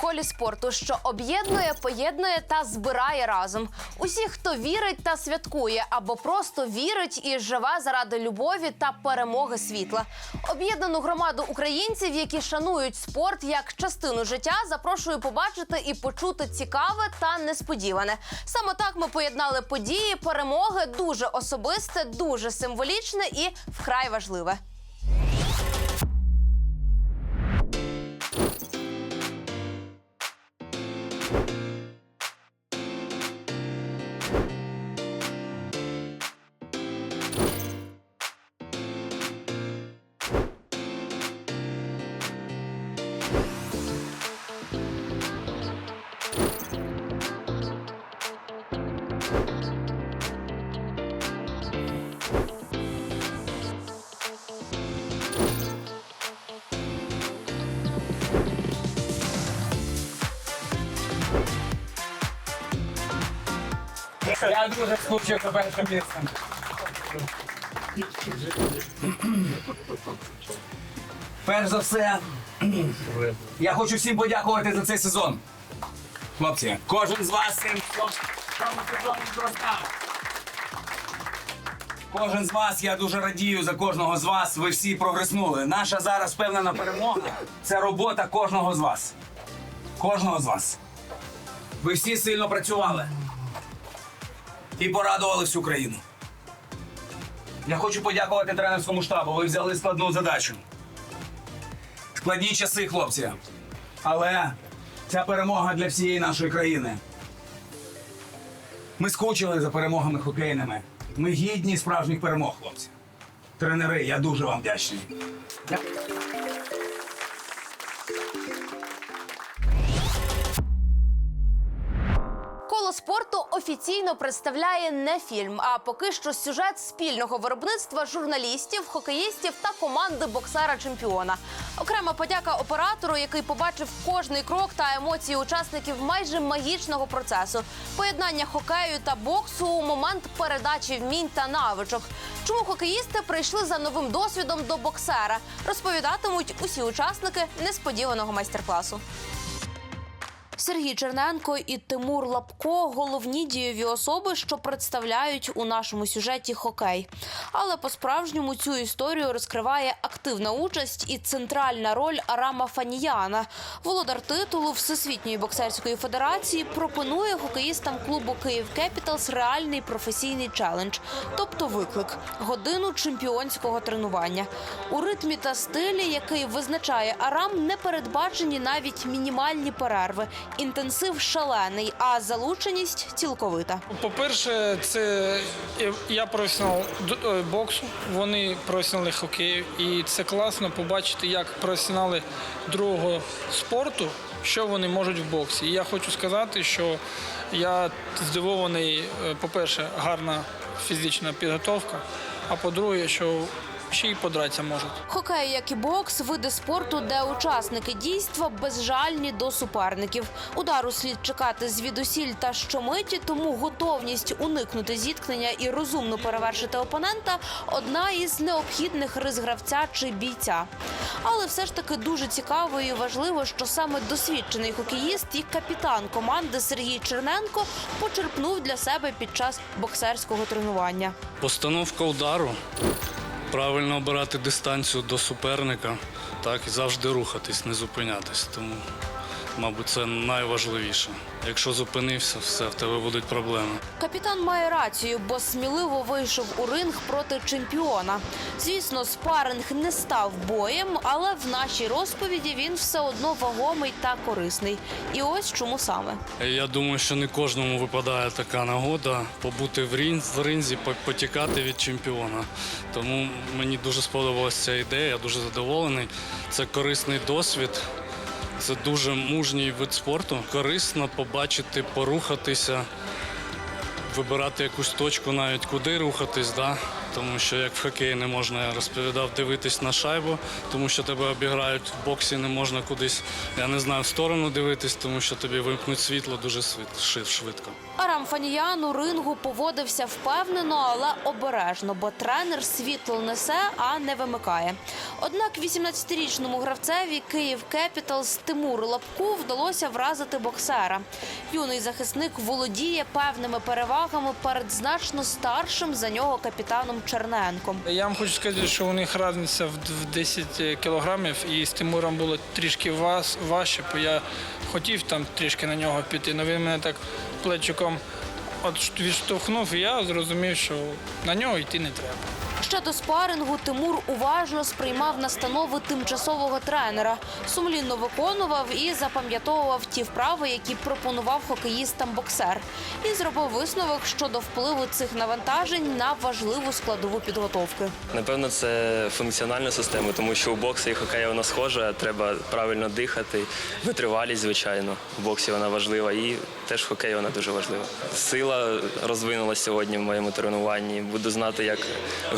колі спорту, що об'єднує, поєднує та збирає разом. Усіх, хто вірить та святкує, або просто вірить і живе заради любові та перемоги світла. Об'єднану громаду українців, які шанують спорт як частину життя, запрошую побачити і почути цікаве та несподіване. Саме так ми поєднали події, перемоги, дуже особисте, дуже символічне і вкрай важливе. Я дуже скучив за першим місцем. Перш за все, я хочу всім подякувати за цей сезон. Хлопці, кожен з вас цим сезоні зростав. Кожен з вас, я дуже радію за кожного з вас. Ви всі прогреснули. Наша зараз впевнена перемога це робота кожного з вас. Кожного з вас. Ви всі сильно працювали і порадували всю країну. Я хочу подякувати тренерському штабу. Ви взяли складну задачу. Складні часи, хлопці. Але ця перемога для всієї нашої країни. Ми скучили за перемогами хокейними. Ми гідні справжніх перемог, хлопці. Тренери, я дуже вам вдячний. Спорту офіційно представляє не фільм, а поки що сюжет спільного виробництва журналістів, хокеїстів та команди боксера-чемпіона. Окрема подяка оператору, який побачив кожний крок та емоції учасників майже магічного процесу. Поєднання хокею та боксу у момент передачі вмінь та навичок. Чому хокеїсти прийшли за новим досвідом до боксера? Розповідатимуть усі учасники несподіваного майстер-класу. Сергій Черненко і Тимур Лапко головні дієві особи, що представляють у нашому сюжеті хокей. Але по-справжньому цю історію розкриває активна участь і центральна роль Арама Фаніяна. Володар титулу Всесвітньої боксерської федерації пропонує хокеїстам клубу Київ Кепіталс реальний професійний челендж, тобто виклик годину чемпіонського тренування. У ритмі та стилі, який визначає Арам, не передбачені навіть мінімальні перерви. Інтенсив шалений, а залученість цілковита. По-перше, це я професіонал е, боксу, вони професіонали хокею. І це класно побачити, як професіонали другого спорту, що вони можуть в боксі. І я хочу сказати, що я здивований, е, по-перше, гарна фізична підготовка, а по-друге, що ще й подратися можуть. Хокей, як і бокс, види спорту, де учасники дійства безжальні до суперників. Удару слід чекати звідусіль та щомиті, тому готовність уникнути зіткнення і розумно перевершити опонента одна із необхідних рис гравця чи бійця. Але все ж таки дуже цікаво і важливо, що саме досвідчений хокеїст і капітан команди Сергій Черненко почерпнув для себе під час боксерського тренування. Постановка удару, правильно обирати дистанцію до суперника, так і завжди рухатись, не зупинятись. Тому, мабуть, це найважливіше. Якщо зупинився, все в тебе будуть проблеми. Капітан має рацію, бо сміливо вийшов у ринг проти чемпіона. Звісно, спаринг не став боєм, але в нашій розповіді він все одно вагомий та корисний. І ось чому саме. Я думаю, що не кожному випадає така нагода побути в ринзі, в ринзі по- потікати від чемпіона. Тому мені дуже сподобалася ця ідея, я дуже задоволений. Це корисний досвід. Це дуже мужній вид спорту. Корисно побачити, порухатися, вибирати якусь точку, навіть куди рухатись, да? Тому що як в хокеї не можна, я розповідав, дивитись на шайбу, тому що тебе обіграють в боксі, не можна кудись, я не знаю, в сторону дивитись, тому що тобі вимкнуть світло дуже швидко. Арам Фаніян у рингу поводився впевнено, але обережно, бо тренер світло несе, а не вимикає. Однак 18-річному гравцеві Київ Кепіталс Тимуру Лапку вдалося вразити боксера. Юний захисник володіє певними перевагами перед значно старшим за нього капітаном Черненком. Я вам хочу сказати, що у них різниця в в 10 кілограмів, і з Тимуром було трішки важче, бо я хотів там трішки на нього піти, але він мене так плечиком от відштовхнув, і я зрозумів, що на нього йти не треба. Ще до спарингу Тимур уважно сприймав настанови тимчасового тренера, сумлінно виконував і запам'ятовував ті вправи, які пропонував хокеїстам боксер, і зробив висновок щодо впливу цих навантажень на важливу складову підготовки. Напевно, це функціональна система, тому що у боксі і хокеї вона схожа, треба правильно дихати. Витривалість, звичайно, в боксі вона важлива і теж в хокеї вона дуже важлива. Сила розвинулася сьогодні в моєму тренуванні. Буду знати, як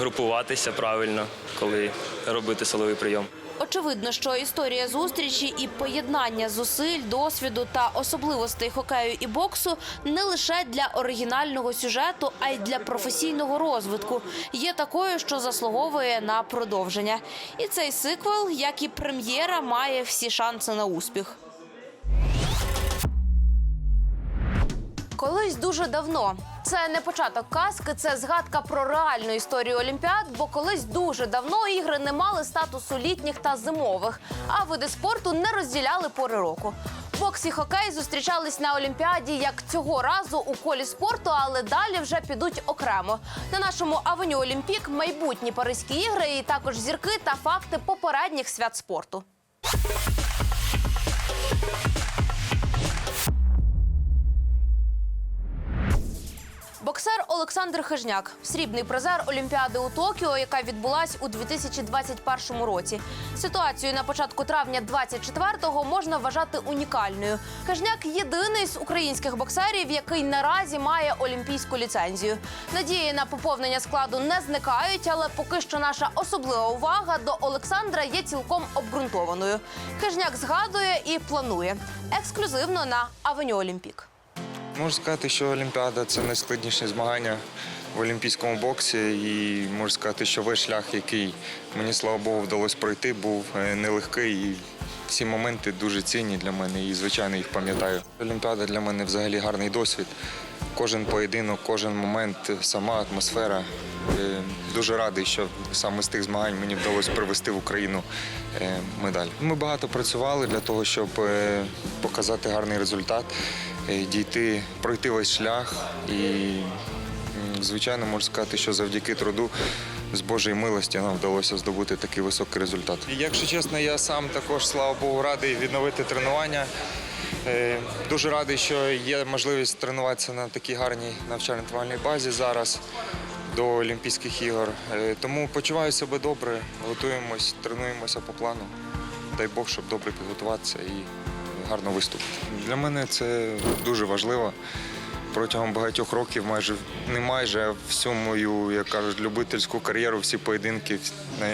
групуватися правильно, коли робити силовий прийом. Очевидно, що історія зустрічі і поєднання зусиль, досвіду та особливостей хокею і боксу не лише для оригінального сюжету, а й для професійного розвитку є такою, що заслуговує на продовження. І цей сиквел, як і прем'єра, має всі шанси на успіх. Колись дуже давно. Це не початок казки, це згадка про реальну історію Олімпіад, бо колись дуже давно ігри не мали статусу літніх та зимових, а види спорту не розділяли пори року. Бокс і хокей зустрічались на Олімпіаді як цього разу у колі спорту, але далі вже підуть окремо. На нашому авеню Олімпік майбутні Паризькі ігри і також зірки та факти попередніх свят спорту. Олександр Хижняк, срібний призер Олімпіади у Токіо, яка відбулась у 2021 році. Ситуацію на початку травня 24-го можна вважати унікальною. Хижняк єдиний з українських боксерів, який наразі має олімпійську ліцензію. Надії на поповнення складу не зникають, але поки що наша особлива увага до Олександра є цілком обґрунтованою. Хижняк згадує і планує ексклюзивно на Авеню Олімпік. Можу сказати, що Олімпіада це найскладніші змагання в олімпійському боксі. І можу сказати, що весь шлях, який мені слава Богу вдалося пройти, був е, нелегкий. І ці моменти дуже цінні для мене і, звичайно, їх пам'ятаю. Олімпіада для мене взагалі гарний досвід. Кожен поєдинок, кожен момент, сама атмосфера. Е, Дуже радий, що саме з тих змагань мені вдалося привезти в Україну е, медаль. Ми багато працювали для того, щоб показати гарний результат, дійти, пройти весь шлях. І, звичайно, можу сказати, що завдяки труду з Божої милості нам вдалося здобути такий високий результат. Якщо чесно, я сам також, слава Богу, радий відновити тренування. Е, Дуже радий, що є можливість тренуватися на такій гарній навчально-тренувальній базі зараз до Олімпійських ігор. Е, Тому почуваю себе добре, готуємось, тренуємося по плану. Дай Бог, щоб добре підготуватися і гарно виступити. Для мене це дуже важливо. Протягом багатьох років, майже не майже, а всю мою, як кажуть, любительську кар'єру, всі поєдинки, на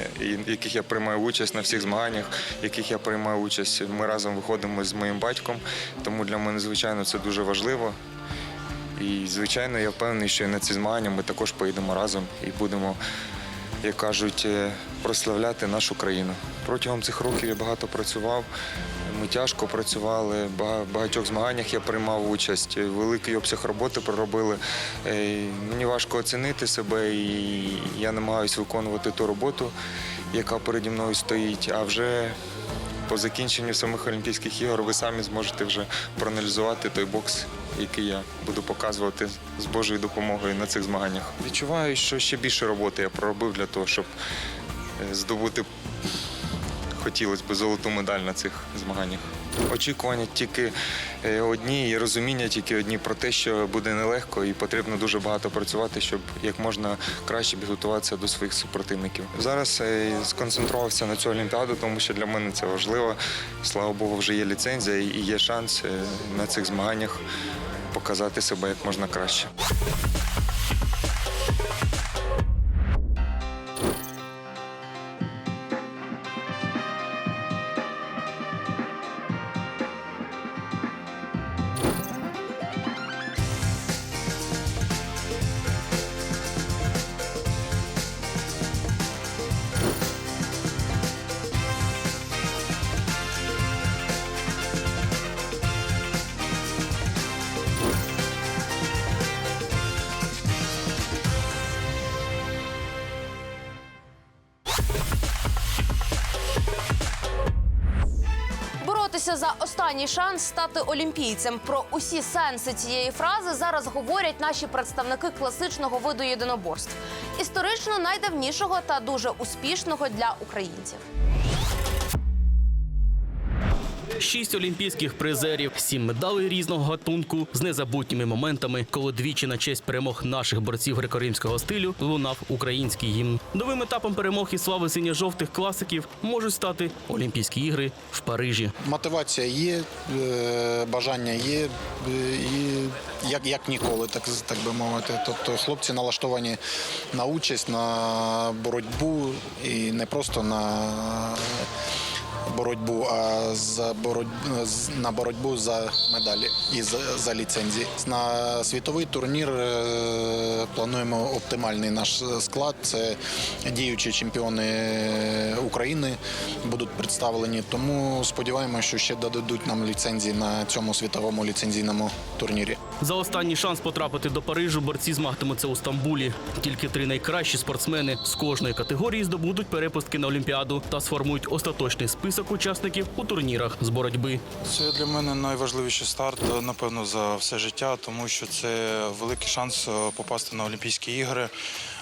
яких я приймаю участь на всіх змаганнях, в яких я приймаю участь. Ми разом виходимо з моїм батьком. Тому для мене, звичайно, це дуже важливо. І, звичайно, я впевнений, що на ці змагання ми також поїдемо разом і будемо, як кажуть, е, прославляти нашу країну. Протягом цих років я багато працював. Ми тяжко працювали, в багатьох змаганнях я приймав участь. Великий обсяг роботи проробили. Е, Мені важко оцінити себе, і я намагаюся виконувати ту роботу, яка переді мною стоїть. А вже по закінченню самих Олімпійських ігор ви самі зможете вже проаналізувати той бокс, який я буду показувати з Божою допомогою на цих змаганнях. Відчуваю, що ще більше роботи я проробив для того, щоб е, здобути хотілося б золоту медаль на цих змаганнях. Очікування тільки е, одні і розуміння тільки одні про те, що буде нелегко і потрібно дуже багато працювати, щоб як можна краще підготуватися до своїх супротивників. Зараз е, сконцентрувався на цю олімпіаду, тому що для мене це важливо. Слава Богу, вже є ліцензія і є шанс е, на цих змаганнях показати себе як можна краще. Останній шанс стати олімпійцем. Про усі сенси цієї фрази зараз говорять наші представники класичного виду єдиноборств, історично найдавнішого та дуже успішного для українців. Шість олімпійських призерів, сім медалей різного гатунку з незабутніми моментами, коли двічі на честь перемог наших борців греко-римського стилю лунав український гімн. Новим етапом перемог і слави синьо-жовтих класиків можуть стати Олімпійські ігри в Парижі. Мотивація є, е, бажання є, е, і як, як ніколи, так, так би мовити. Тобто хлопці налаштовані на участь, на боротьбу і не просто на боротьбу, а за боротьбу, на боротьбу за медалі і за, за ліцензії. На світовий турнір е, плануємо оптимальний наш склад. Це діючі чемпіони України будуть представлені. Тому сподіваємося, що ще додадуть нам ліцензії на цьому світовому ліцензійному турнірі. За останній шанс потрапити до Парижу борці змагатимуться у Стамбулі. Тільки три найкращі спортсмени з кожної категорії здобудуть перепустки на Олімпіаду та сформують остаточний список учасників у турнірах з боротьби. Це для мене найважливіший старт, напевно, за все життя, тому що це великий шанс е, попасти на Олімпійські ігри.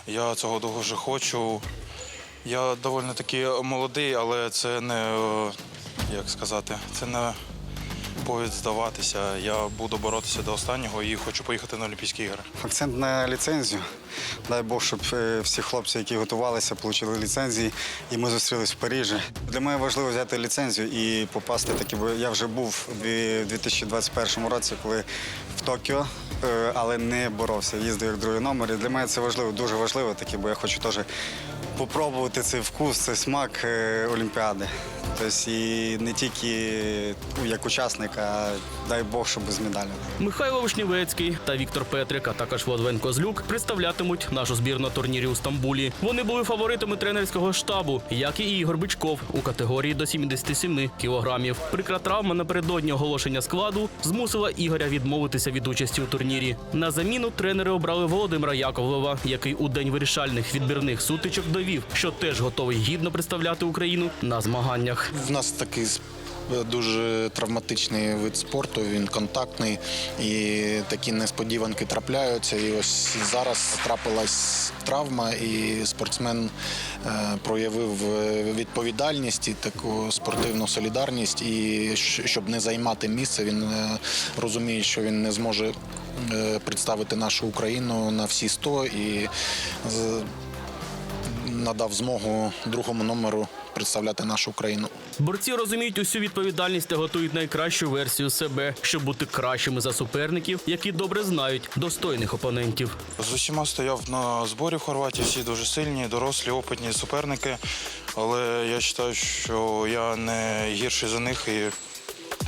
Я цього дуже хочу. Я доволі таки молодий, але це не е, як сказати, це не повід здаватися. Я буду боротися до останнього і хочу поїхати на Олімпійські ігри. Акцент на ліцензію. Дай Бог, щоб е, всі хлопці, які готувалися, отримали ліцензії, і ми зустрілись в Парижі. Для мене важливо взяти ліцензію і попасти таки, бо я вже був у 2021 році, коли в Токіо, е, але не боровся. Їздив як другий номер. І для мене це важливо, дуже важливо, таки, бо я хочу теж попробувати цей вкус, цей смак е, Олімпіади. Тобто і не тільки ну, як учасник, а дай Бог, щоб без медалі. Михайло Вишнівецький та Віктор Петрик, а також Владлен Козлюк представлятимуть нашу збірну турнірі у Стамбулі. Вони були фаворитами тренерського штабу, як і Ігор Бичков у категорії до 77 кілограмів. Прикра травма напередодні оголошення складу змусила Ігоря відмовитися від участі у турнірі. На заміну тренери обрали Володимира Яковлева, який у день вирішальних відбірних сутичок довів, що теж готовий гідно представляти Україну на змаганнях. В нас такий дуже травматичний вид спорту, він контактний і такі несподіванки трапляються. І ось зараз трапилась травма, і спортсмен е, проявив е, відповідальність і таку спортивну солідарність. І щоб не займати місце, він е, розуміє, що він не зможе е, представити нашу Україну на всі 100 і надав змогу другому номеру представляти нашу країну. Борці розуміють усю відповідальність та готують найкращу версію себе, щоб бути кращими за суперників, які добре знають достойних опонентів. З усіма стояв на зборі в Хорватії, всі дуже сильні, дорослі, опитні суперники. Але я вважаю, що я не гірший за них і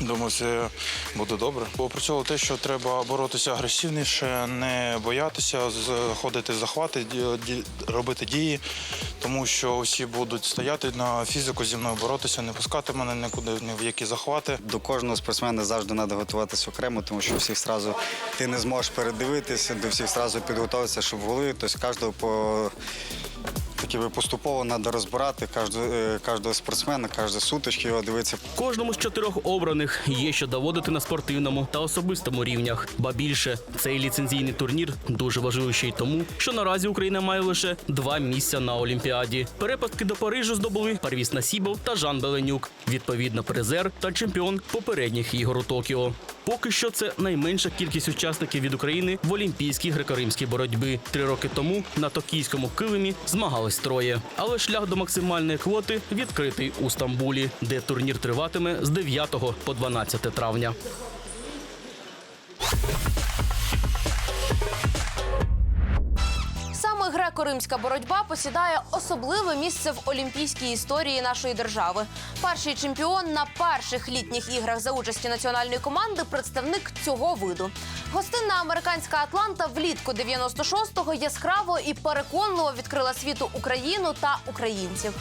думаю, все буде добре. Опрацьовував те, що треба боротися агресивніше, не боятися, заходити в захвати, робити дії, тому що всі будуть стояти на фізику зі мною боротися, не пускати мене нікуди, ні в які захвати. До кожного спортсмена завжди треба готуватися окремо, тому що всіх зразу ти не зможеш передивитися, до всіх зразу підготуватися, щоб голові. Тобто кожного по би поступово треба розбирати кожного, е, кожного спортсмена, кожну сутичку його дивитися. Кожному з чотирьох обраних є що доводити на спортивному та особистому рівнях. Ба більше цей ліцензійний турнір дуже важливий тому, що наразі Україна має лише два місця на Олімпіаді. Перепустки до Парижу здобули Парвіс Насібов та Жан Беленюк. Відповідно, призер та чемпіон попередніх ігор у Токіо. Поки що це найменша кількість учасників від України в олімпійській греко-римській боротьбі. Три роки тому на токійському килимі змагались троє. Але шлях до максимальної квоти відкритий у Стамбулі, де турнір триватиме з 9 по 12 травня. Греко-римська боротьба посідає особливе місце в олімпійській історії нашої держави. Перший чемпіон на перших літніх іграх за участі національної команди представник цього виду. Гостинна американська Атланта влітку 96-го яскраво і переконливо відкрила світу Україну та українців.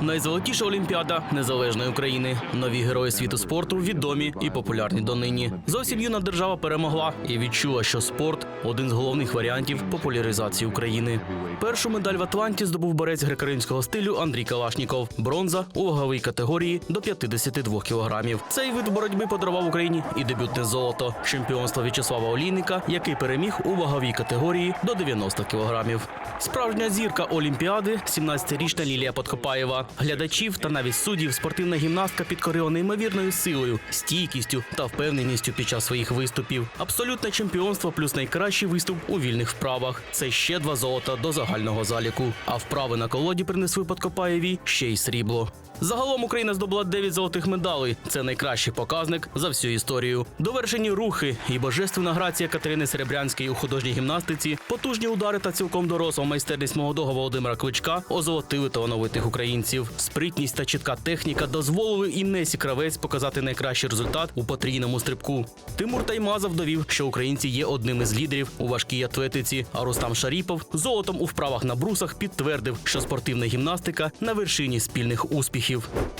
Найзолотіша олімпіада незалежної України. Нові герої світу спорту відомі і популярні донині. Зовсім юна держава перемогла і відчула, що спорт один з головних варіантів популяризації України. Першу медаль в Атланті здобув борець греко-римського стилю Андрій Калашніков. Бронза у ваговій категорії до 52 кілограмів. Цей вид боротьби подарував Україні і дебютне золото чемпіонства В'ячеслава Олійника, який переміг у ваговій категорії до 90 кілограмів. Справжня зірка Олімпіади 17-річна Лілія Подкопаєва. Глядачів та навіть суддів спортивна гімнастка підкорила неймовірною силою, стійкістю та впевненістю під час своїх виступів. Абсолютне чемпіонство плюс найкращий виступ у вільних вправах. Це ще два золота до загального заліку. А вправи на колоді принесли подкопаєві ще й срібло. Загалом Україна здобула 9 золотих медалей. Це найкращий показник за всю історію. Довершені рухи і божественна грація Катерини Серебрянської у художній гімнастиці, потужні удари та цілком доросла майстерність молодого Володимира Кличка озолотили талановитих українців. Спритність та чітка техніка дозволили Іннесі Кравець показати найкращий результат у потрійному стрибку. Тимур Таймазов довів, що українці є одним із лідерів у важкій атлетиці. А Рустам Шаріпов золотом у вправах на брусах підтвердив, що спортивна гімнастика на вершині спільних успіхів.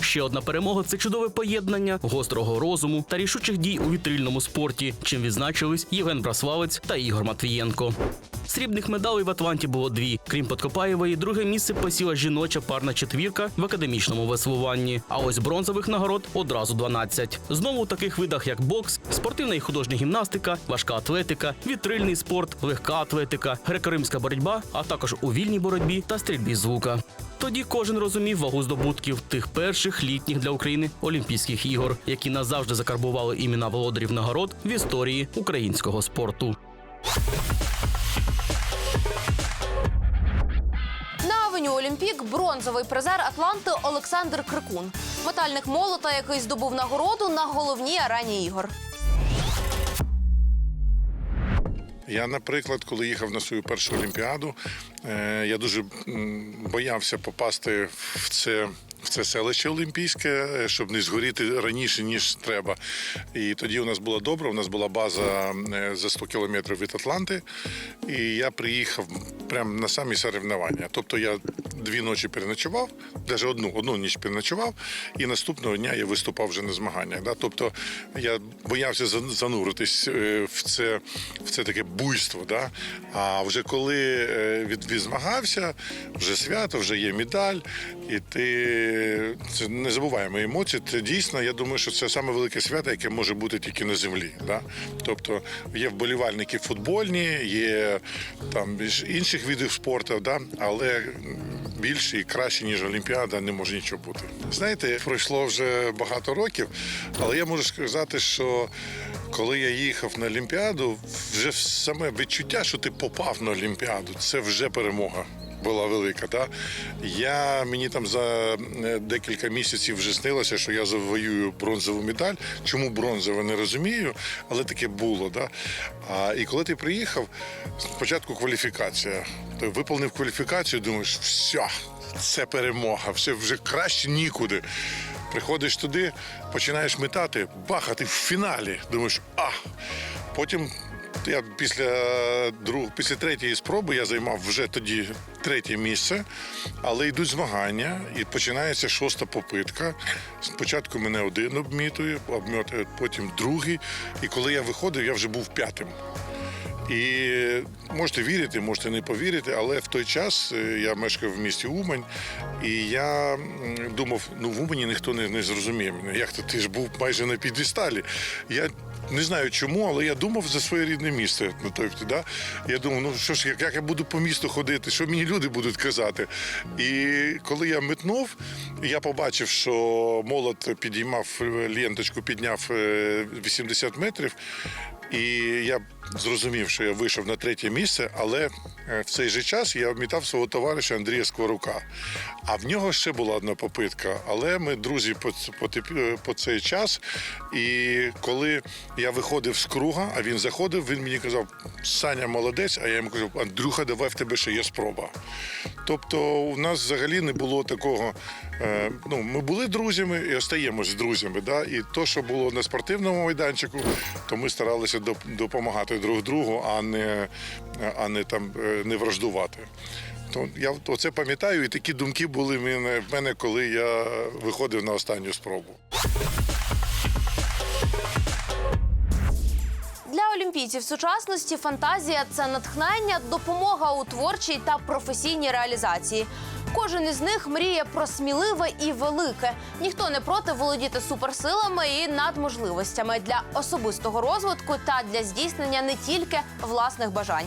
Ще одна перемога це чудове поєднання гострого розуму та рішучих дій у вітрильному спорті, чим відзначились Євген Браславець та Ігор Матвієнко. Срібних медалей в Атланті було дві. Крім Подкопаєвої, друге місце посіла жіноча парна четвірка в академічному веслуванні. А ось бронзових нагород одразу 12. Знову у таких видах, як бокс, спортивна і художня гімнастика, важка атлетика, вітрильний спорт, легка атлетика, греко-римська боротьба, а також у вільній боротьбі та стрільбі з лука. Тоді кожен розумів вагу здобутків тих перших літніх для України Олімпійських ігор, які назавжди закарбували імена володарів нагород в історії українського спорту. На авеню Олімпік бронзовий призер Атланти Олександр Крикун. Метальник молота, який здобув нагороду на головній арені ігор. Я, наприклад, коли їхав на свою першу олімпіаду, е, я дуже боявся попасти в це. В це селище Олімпійське, е, щоб не згоріти раніше ніж треба. І тоді у нас було добре. У нас була база е, за 100 кілометрів від Атланти, і я приїхав прямо на самі соревнування. Тобто я дві ночі переночував, навіть одну одну ніч переночував, і наступного дня я виступав вже на змаганнях. Да? Тобто я боявся зан- зануритись е, в це, в це таке буйство. Да? А вже коли від, відзмагався, вже свято, вже є медаль, і ти це незабуваємо емоції. Це дійсно, я думаю, що це саме велике свято, яке може бути тільки на землі. Да? Тобто є вболівальники футбольні, є там інших видів спорту, да? але більше і краще, ніж Олімпіада, не може нічого бути. Знаєте, пройшло вже багато років, але я можу сказати, що коли я їхав на Олімпіаду, вже саме відчуття, що ти попав на Олімпіаду, це вже перемога. Була велика, да? Я мені там за е, декілька місяців вже снилося, що я завоюю бронзову медаль. Чому бронзова, не розумію, але таке було. Да? А, і коли ти приїхав, спочатку кваліфікація. Ти виповнив кваліфікацію, думаєш, все, це перемога, все вже краще нікуди. Приходиш туди, починаєш метати, бах, а ти в фіналі. Думаєш, а потім я після друг, після третьої спроби я займав вже тоді третє місце, але йдуть змагання, і починається шоста попитка. Спочатку мене один обмітує, обмітує, потім другий. І коли я виходив, я вже був п'ятим. І можете вірити, можете не повірити, але в той час е, я мешкав в місті Умань, і я думав, ну в Умані ніхто не, не зрозуміє мене. Як то ти ж був майже на підісталі. Я не знаю чому, але я думав за своє рідне місто. Ну, тобто, да? Я думав, ну що ж, як, як я буду по місту ходити, що мені люди будуть казати. І коли я метнув, я побачив, що молот підіймав е, ленточку, підняв е, 80 метрів. І я зрозумів, що я вийшов на третє місце, але е, в цей же час я обмітав свого товариша Андрія Скорука. А в нього ще була одна попитка. Але ми друзі по, по, по цей час. І коли я виходив з круга, а він заходив, він мені казав: Саня молодець, а я йому кажу, Андрюха, давай в тебе ще є спроба. Тобто, у нас взагалі не було такого. е, Ну, ми були друзями і остаємось друзями. Да? І то, що було на спортивному майданчику, то ми старалися доп- допомагати друг другу, а не, а не там е, не враждувати. То я оце пам'ятаю, і такі думки були в мене, в мене, коли я виходив на останню спробу. Для олімпійців сучасності фантазія це натхнення, допомога у творчій та професійній реалізації. Кожен із них мріє про сміливе і велике. Ніхто не проти володіти суперсилами і надможливостями для особистого розвитку та для здійснення не тільки власних бажань.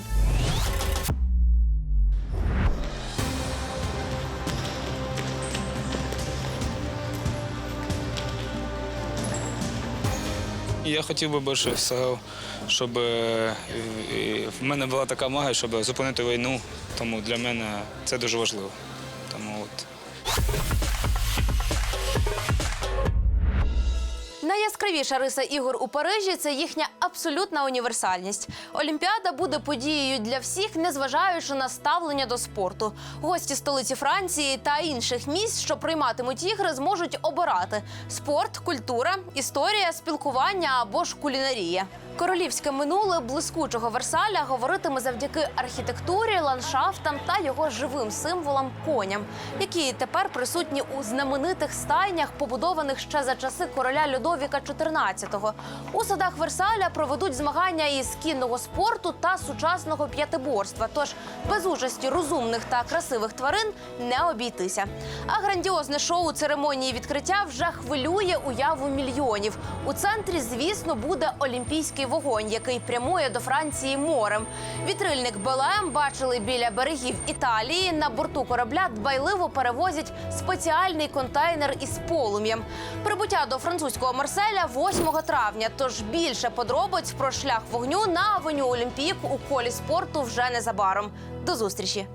Я хотів би більше всього, щоб е, е, в мене була така магія, щоб зупинити війну. Тому для мене це дуже важливо. Тому от. Найяскравіша риса ігор у Парижі це їхня абсолютна універсальність. Олімпіада буде подією для всіх, незважаючи на ставлення до спорту. Гості столиці Франції та інших місць, що прийматимуть ігри, зможуть обирати спорт, культура, історія, спілкування або ж кулінарія. Королівське минуле блискучого Версаля говоритиме завдяки архітектурі, ландшафтам та його живим символам коням, які тепер присутні у знаменитих стайнях, побудованих ще за часи короля Людовіка XIV. У садах Версаля проведуть змагання із кінного спорту та сучасного п'ятиборства. Тож без участі розумних та красивих тварин не обійтися. А грандіозне шоу церемонії відкриття вже хвилює уяву мільйонів. У центрі, звісно, буде олімпійський вогонь, який прямує до Франції морем. Вітрильник БЛМ бачили біля берегів Італії. На борту корабля дбайливо перевозять спеціальний контейнер із полум'ям. Прибуття до французького Марселя 8 травня. Тож більше подробиць про шлях вогню на авеню Олімпік у колі спорту вже незабаром. До зустрічі.